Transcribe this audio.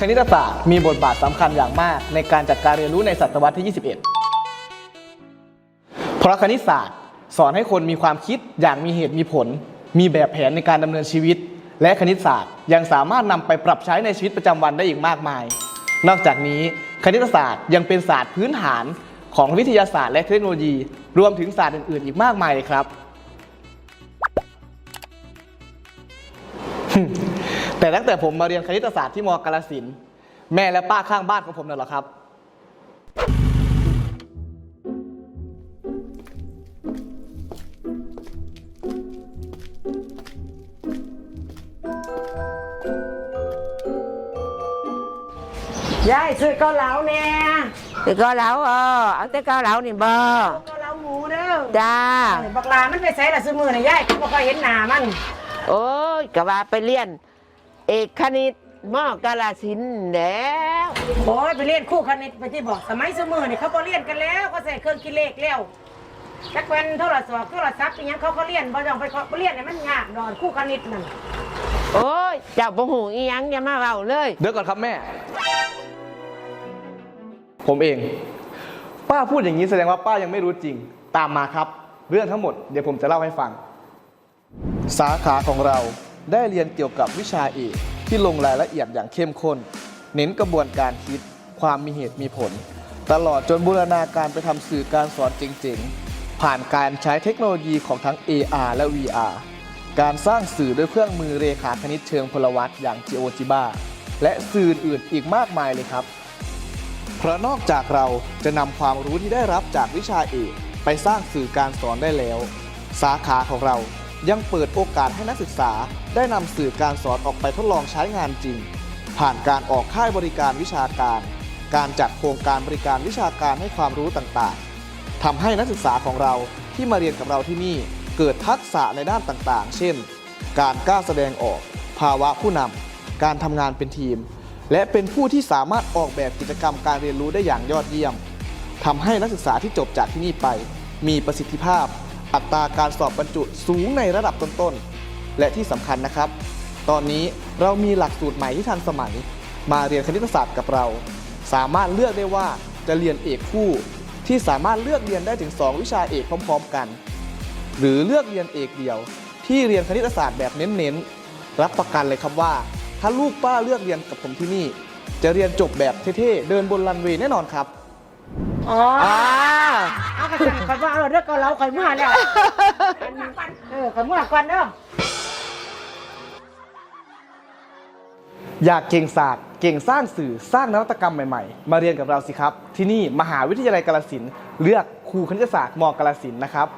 คณิตศาสตร์มีบทบาทสำคัญอย่างมาก ในการจัดการเรียนรู้ในศตวรรษที่ 21 เพราะคณิตศาสตร์สอนให้คนมีความคิดอย่างมีเหตุมีผล มีแบบแผนในการดำเนินชีวิต และคณิตศาสตร์ยังสามารถนำไปปรับใช้ในชีวิตประจำวันได้อีกมากมาย นอกจากนี้คณิตศาสตร์ยังเป็นศาสตร์พื้นฐานของวิทยาศาสตร์และเทคโนโลยี รวมถึงศาสตร์อื่น ๆ อีกมากมายเลยครับ แต่ตั้งแต่ผมมาเรียนคณิตศาสตร์ที่มกาลสินธุ์แม่และป้าข้างบ้านของผมน่ะเหรอครับ ยายซื้อเกาเหลาแน่แต่เก็เหลาเออเอาแต่เก็เหลานี่บ่เกาเหลาหมูเด้อจ้าบักลามันไปใส่ละซื้อมือน่ะยายก็บ่ค่อยเห็นหน้ามัน โอ้ยก็ว่าไปเรียน เอกคณิตมอกาลสินธุ์แล้วโอ้ยไปเรียนคู่คณิตไปที่บอกสมัยซื้อมือนี่เขาบ่เรียนกันแล้วเขาใส่เครื่องคิดเลขแล้วจักแว่นโทรศัพท์โทรศัพท์อีหยังเขาก็เรียนบ่ต้องไปเขาบ่เรียนเนี่ยมันยากดอนคู่คณิตนั่นโอ้ยเจ้าบ่หูอีหยังอย่ามาเว้าเลย เดี๋ยวก่อนครับแม่ ผมเอง ป้าพูดอย่างนี้แสดงว่าป้ายังไม่รู้จริง ตามมาครับ เรื่องทั้งหมดเดี๋ยวผมจะเล่าให้ฟัง สาขาของเรา ได้เรียนเกี่ยวกับวิชาเอกที่ลงรายละเอียดอย่างเข้มข้น เน้นกระบวนการคิด ความมีเหตุมีผล ตลอดจนบูรณาการไปทำสื่อการสอนเจ๋งๆ ผ่านการใช้เทคโนโลยีของทั้ง AR และ VR การสร้างสื่อด้วยเครื่องมือเรขาคณิตเชิงพลวัตอย่าง GeoGebra และสื่ออื่นอีกมากมายเลยครับ เพราะนอกจากเราจะนำความรู้ที่ได้รับจากวิชาเอกไปสร้างสื่อการสอนได้แล้ว สาขาของเรา ยังเปิดโอกาสให้นักศึกษาได้นำสื่อการสอนออกไปทดลองใช้งานจริง ผ่านการออกค่ายบริการวิชาการ การจัดโครงการบริการวิชาการให้ความรู้ต่างๆทำให้นักศึกษาของเราที่มาเรียนกับเราที่นี่เกิดทักษะในด้านต่างๆ เช่น การกล้าแสดงออก ภาวะผู้นำการทำงานเป็นทีม และเป็นผู้ที่สามารถออกแบบกิจกรรมการเรียนรู้ได้อย่างยอดเยี่ยมทำให้นักศึกษาที่จบจากที่นี่ไป มีประสิทธิภาพ อัตราการสอบบรรจุสูงในระดับต้นๆ และที่สำคัญนะครับ ตอนนี้เรามีหลักสูตรใหม่ที่ทันสมัย มาเรียนคณิตศาสตร์กับเรา สามารถเลือกได้ว่าจะเรียนเอกคู่ ที่สามารถเลือกเรียนได้ถึง 2 วิชาเอกพร้อมๆกัน หรือเลือกเรียนเอกเดียว ที่เรียนคณิตศาสตร์แบบเน้นๆ รับประกันเลยครับว่า ถ้าลูกป้าเลือกเรียนกับผมที่นี่ จะเรียนจบแบบเท่ๆ เดินบนรันเวย์แน่นอนครับ อ๋ออ่าเอากระสังข่อยว่าเอาเด้อเกาเหลาข่อยเมื่อแล้วเออข่อยเมื่อก่อนเด้ออยากเก่งศาสตร์เก่งสร้างสื่อสร้างนวัตกรรมใหม่ๆ มาเรียนกับเราสิครับ ที่นี่มหาวิทยาลัยกาลสินธุ์เลือกครูคณิตศาสตร์มกาลสินธุ์นะครับ